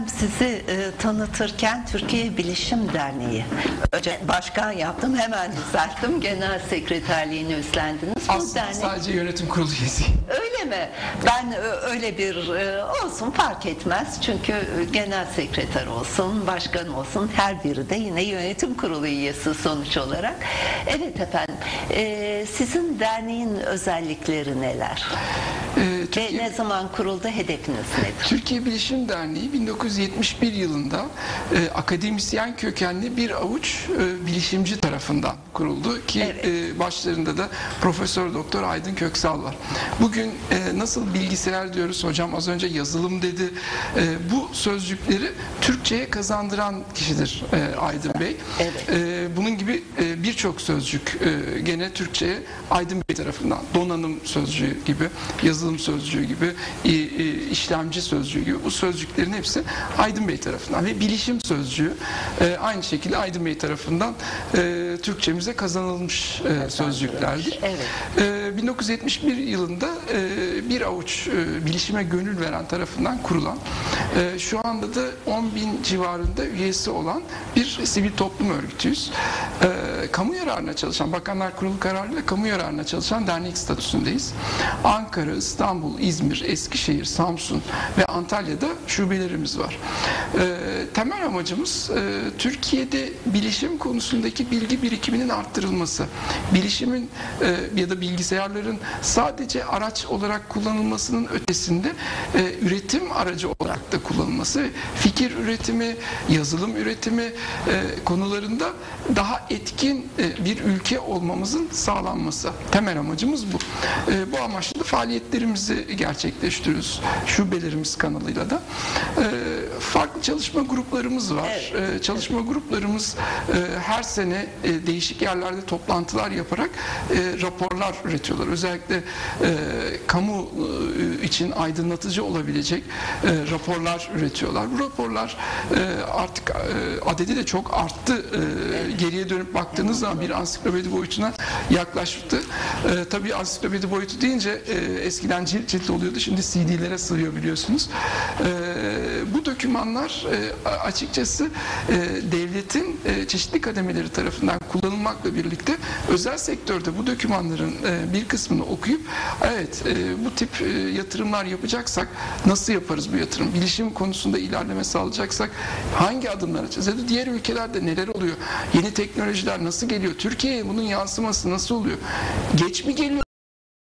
Efendim sizi e, tanıtırken Türkiye Bilişim Derneği. Önce başkan yaptım hemen düzelttim. Genel sekreterliğini üstlendiniz. Aslında dernek sadece yönetim kurulu üyesi. öyle mi? Ben ö- öyle bir e, olsun fark etmez. Çünkü e, genel sekreter olsun, başkan olsun her biri de yine yönetim kurulu üyesi sonuç olarak. Evet efendim. e, sizin derneğin özellikleri neler? Ee, Ve Türkiye, ne zaman kuruldu? Hedefiniz nedir? Türkiye Bilişim Derneği 1971 yılında e, akademisyen kökenli bir avuç e, bilişimci tarafından kuruldu ki Evet. e, başlarında da Profesör Doktor Aydın Köksal var. Bugün e, nasıl bilgisayar diyoruz hocam az önce yazılım dedi. E, bu sözcükleri Türkçe'ye kazandıran kişidir e, Aydın Bey. Evet. E, e, birçok sözcük e, gene Türkçe'ye Aydın Bey tarafından donanım sözcüğü gibi, yazılım sözcüğü gibi, i- i- işlemci sözcüğü gibi bu sözcüklerin hepsi Aydın Bey tarafından ve bilişim sözcüğü e, aynı şekilde Aydın Bey tarafından e, Türkçemize kazanılmış e, sözcüklerdir. Evet. E, 1971 yılında e, bir avuç e, bilişime gönül veren tarafından kurulan, e, şu anda da 10 bin civarında üyesi olan bir sivil toplum örgütüyüz. E, kamu yararına çalışan, Bakanlar Kurulu kararıyla kamu yararına çalışan dernek statüsündeyiz. Ankara, İstanbul, İzmir, Eskişehir, Samsun ve Antalya'da şubelerimiz var. E, temel amacımız e, Türkiye'de bilişim konusundaki bilgi birikiminin arttırılması. Bilişimin e, ya da bilgisayarların sadece araç olarak kullanılmasının ötesinde e, üretim aracı olarak da kullanılması, fikir üretimi, yazılım üretimi e, konularında daha etkin bir ülke olmamızın sağlanması. Temel amacımız bu. E, bu amaçla da faaliyetlerimizi gerçekleştiriyoruz. Şubelerimiz kanalıyla da. E, farklı çalışma gruplarımız var. E, çalışma gruplarımız e, her sene e, değişik yerlerde toplantılar yaparak e, raporlar üretiyorlar. Özellikle e, kamu e, için aydınlatıcı olabilecek e, raporlar üretiyorlar. Bu raporlar e, artık e, adedi de çok arttı. E, geriye dönüp baktığınız zaman bir ansiklopedi boyutuna yaklaştı. E, tabii ansiklopedi boyutu deyince e, eskiden cilt cilt oluyordu. Şimdi CD'lere sığıyor biliyorsunuz. E, bu dokümanlar e, açıkçası e, devletin e, çeşitli kademeleri tarafından kullanılmakla birlikte özel sektörde bu dokümanların e, bir kısmını okuyup evet e, bu tip e, yatırımlar yapacaksak nasıl yaparız bu yatırım? Bilişim konusunda ilerleme sağlayacaksak hangi adımlar atacağız? Ya diğer ülkelerde neler oluyor? Yeni teknolojiler nasıl geliyor? Türkiye'ye bunun yansıması nasıl oluyor? Geç mi geliyor?